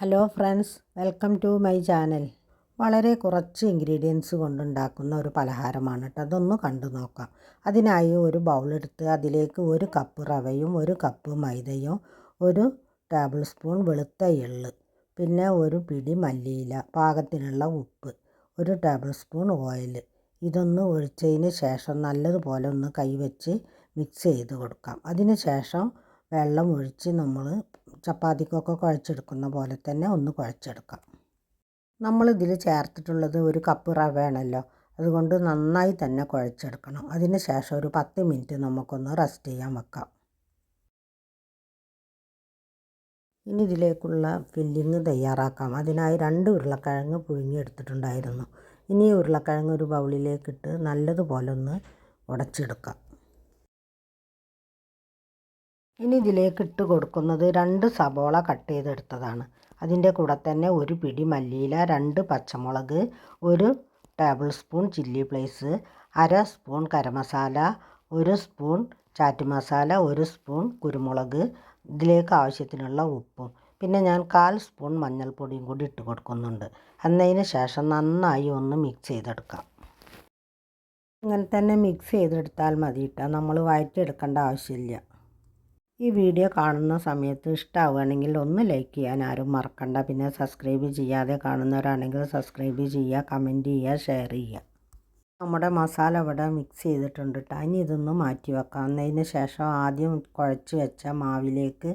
Hello friends welcome to my channel. വളരെ കുറച്ച് ingredients കൊണ്ടുണ്ടാക്കുന്ന ഒരു പലഹാരമാണ് കേട്ടോ. അതൊന്ന് കണ്ടു നോക്കാം. അതിനായി ഒരു ബൗളെടുത്ത് അതിലേക്ക് ഒരു കപ്പ് റവയും ഒരു കപ്പ് മൈദയും ഒരു ടേബിൾ സ്പൂൺ വെളുത്ത എള്ള് പിന്നെ ഒരു പിടി മല്ലിയില പാകത്തിനുള്ള ഉപ്പ് ഒരു ടേബിൾ സ്പൂൺ ഓയിൽ ഇതൊന്ന് ഒഴിച്ചതിന് ശേഷം നല്ലതുപോലെ ഒന്ന് കൈവച്ച് മിക്സ് ചെയ്ത് കൊടുക്കാം. അതിന് ശേഷം വെള്ളം ഒഴിച്ച് നമ്മൾ ചപ്പാത്തിക്കൊക്കെ കുഴച്ചെടുക്കുന്ന പോലെ തന്നെ ഒന്ന് കുഴച്ചെടുക്കാം. നമ്മളിതിൽ ചേർത്തിട്ടുള്ളത് ഒരു കപ്പ് റവയാണല്ലോ. അതുകൊണ്ട് നന്നായി തന്നെ കുഴച്ചെടുക്കണം. അതിന് ശേഷം ഒരു പത്ത് മിനിറ്റ് നമുക്കൊന്ന് റെസ്റ്റ് ചെയ്യാൻ വെക്കാം. ഇനി ഇതിലേക്കുള്ള ഫില്ലിങ് തയ്യാറാക്കാം. അതിനായി രണ്ട് ഉരുളക്കിഴങ്ങ് പുഴുങ്ങിയെടുത്തിട്ടുണ്ടായിരുന്നു. ഇനി ഉരുളക്കിഴങ്ങ് ഒരു ബൗളിലേക്കിട്ട് നല്ലതുപോലെ ഒന്ന് ഉടച്ചെടുക്കാം. ഇനി ഇതിലേക്ക് ഇട്ട് കൊടുക്കുന്നത് രണ്ട് സബോള കട്ട് ചെയ്തെടുത്തതാണ്. അതിന്റെ കൂടെ തന്നെ ഒരു പിടി മല്ലിയില രണ്ട് പച്ചമുളക് ഒരു ടേബിൾ സ്പൂൺ ചില്ലി പ്ലേസ് അര സ്പൂൺ കരമസാല ഒരു സ്പൂൺ ചാറ്റ് മസാല ഒരു സ്പൂൺ കുരുമുളക് ഇതിലേക്ക് ആവശ്യത്തിനുള്ള ഉപ്പും. പിന്നെ ഞാൻ കാൽ സ്പൂൺ മഞ്ഞൾപ്പൊടിയും കൂടി ഇട്ട് കൊടുക്കുന്നുണ്ട്. എന്നതിന് ശേഷം നന്നായി ഒന്ന് മിക്സ് ചെയ്തെടുക്കാം. ഇങ്ങനെ തന്നെ മിക്സ് ചെയ്തെടുത്താൽ മതി കേട്ടോ. നമ്മൾ വഴറ്റിയെടുക്കേണ്ട ആവശ്യമില്ല. ഈ വീഡിയോ കാണുന്ന സമയത്ത് ഇഷ്ടമാവുകയാണെങ്കിൽ ഒന്ന് ലൈക്ക് ചെയ്യാൻ ആരും മറക്കണ്ട. പിന്നെ സബ്സ്ക്രൈബ് ചെയ്യാതെ കാണുന്നവരാണെങ്കിൽ സബ്സ്ക്രൈബ് ചെയ്യുക കമന്റ് ചെയ്യുക ഷെയർ ചെയ്യുക. നമ്മുടെ മസാല ഇവിടെ മിക്സ് ചെയ്തിട്ടുണ്ട് കേട്ടോ ഇനി ഇതൊന്ന് മാറ്റി വെക്കാം. എന്നതിന് ശേഷം ആദ്യം കുഴച്ച് വെച്ച മാവിലേക്ക്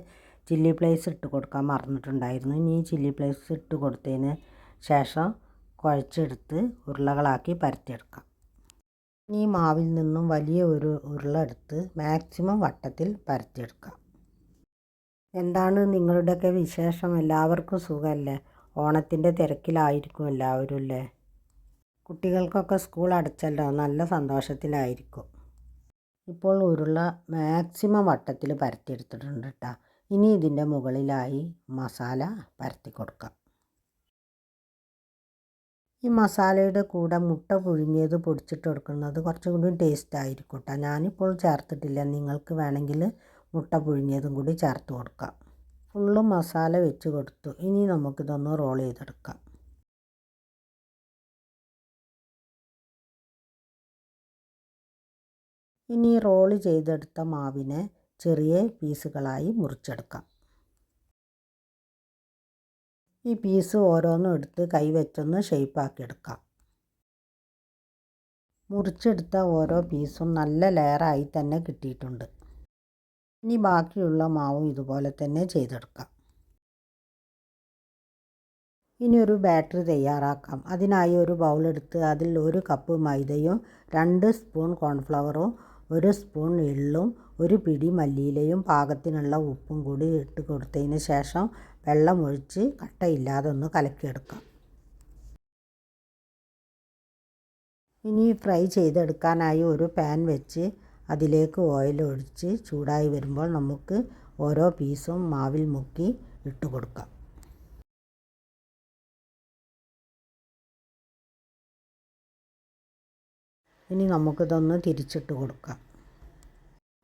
ചില്ലി ഫ്ലേസ് ഇട്ട് കൊടുക്കാൻ മറന്നിട്ടുണ്ടായിരുന്നു. ഇനി ചില്ലി ഫ്ലേസ് ഇട്ട് കൊടുത്തതിന് ശേഷം കുഴച്ചെടുത്ത് ഉരുളകളാക്കി പരത്തിയെടുക്കാം. ഈ മാവിൽ നിന്നും വലിയ ഒരു ഉരുള എടുത്ത് മാക്സിമം വട്ടത്തിൽ പരത്തിയെടുക്കാം. എന്താണ് നിങ്ങളുടെയൊക്കെ വിശേഷം? എല്ലാവർക്കും സുഖമല്ലേ? ഓണത്തിന്റെ തിരക്കിലായിരിക്കും എല്ലാവരും അല്ലേ? കുട്ടികൾക്കൊക്കെ സ്കൂൾ അടച്ചല്ലോ? നല്ല സന്തോഷത്തിലായിരിക്കും. ഇപ്പോൾ ഉരുള മാക്സിമം വട്ടത്തിൽ പരത്തിയെടുത്തിട്ടുണ്ട് കേട്ടോ ഇനി ഇതിന്റെ മുകളിലായി മസാല പരത്തി കൊടുക്കാം ഈ മസാലയുടെ കൂടെ മുട്ട പുഴുങ്ങിയത് പൊടിച്ചിട്ട് കൊടുക്കുന്നത് കുറച്ചും കൂടി ടേസ്റ്റ് ആയിരിക്കും കേട്ടോ ഞാനിപ്പോൾ ചേർത്തിട്ടില്ല. നിങ്ങൾക്ക് വേണമെങ്കിൽ മുട്ട പുഴുങ്ങിയതും കൂടി ചേർത്ത് കൊടുക്കാം. ഫുള്ള് മസാല വെച്ച് കൊടുത്തു. ഇനി നമുക്കിതൊന്ന് റോൾ ചെയ്തെടുക്കാം. ഇനി റോൾ ചെയ്തെടുത്ത മാവിനെ ചെറിയ പീസുകളായി മുറിച്ചെടുക്കാം. ഈ പീസ് ഓരോന്നും എടുത്ത് കൈവച്ചൊന്ന് എടുക്കാം. മുറിച്ചെടുത്ത ഓരോ പീസും നല്ല ലെയറായി തന്നെ കിട്ടിയിട്ടുണ്ട്. ഇനി ബാക്കിയുള്ള മാവും ഇതുപോലെ തന്നെ ചെയ്തെടുക്കാം. ഇനി ഒരു ബാറ്ററി തയ്യാറാക്കാം. അതിനായി ഒരു ബൗളെടുത്ത് അതിൽ ഒരു കപ്പ് മൈദയും രണ്ട് സ്പൂൺ കോൺഫ്ലവറും ഒരു സ്പൂൺ എള്ളും ഒരു പിടി മല്ലിയിലയും പാകത്തിനുള്ള ഉപ്പും കൂടി ഇട്ട് കൊടുത്തതിന് ശേഷം വെള്ളം ഒഴിച്ച് കട്ടയില്ലാതെ ഒന്ന് കലക്കിയെടുക്കാം. ഇനി ഫ്രൈ ചെയ്തെടുക്കാനായി ഒരു പാൻ വെച്ച് അതിലേക്ക് ഓയിൽ ഒഴിച്ച് ചൂടായി വരുമ്പോൾ നമുക്ക് ഓരോ പീസും മാവിൽ മുക്കി ഇട്ട് കൊടുക്കാം. ഇനി നമുക്കിതൊന്ന് തിരിച്ചിട്ട് കൊടുക്കാം.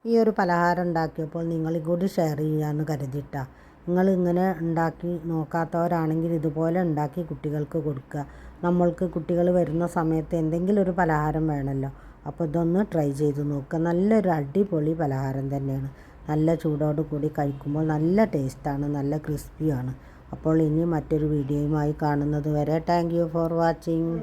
ഈ ഒരു പലഹാരം ഉണ്ടാക്കിയപ്പോൾ നിങ്ങൾ കൂടി ഷെയർ ചെയ്യാമെന്ന് കരുതിയിട്ടാണ് നിങ്ങൾ ഇങ്ങനെ ഉണ്ടാക്കി നോക്കാത്തവരാണെങ്കിൽ ഇതുപോലെ ഉണ്ടാക്കി കുട്ടികൾക്ക് കൊടുക്കുക. നമ്മൾക്ക് കുട്ടികൾ വരുന്ന സമയത്ത് എന്തെങ്കിലും ഒരു പലഹാരം വേണമല്ലോ. അപ്പോൾ ഇതൊന്ന് ട്രൈ ചെയ്ത് നോക്കുക. നല്ലൊരു അടിപൊളി പലഹാരം തന്നെയാണ്. നല്ല ചൂടോട് കൂടി കഴിക്കുമ്പോൾ നല്ല ടേസ്റ്റാണ് നല്ല ക്രിസ്പിയാണ് അപ്പോൾ ഇനി മറ്റൊരു വീഡിയോയുമായി കാണുന്നത് വരെ താങ്ക് ഫോർ വാച്ചിങ്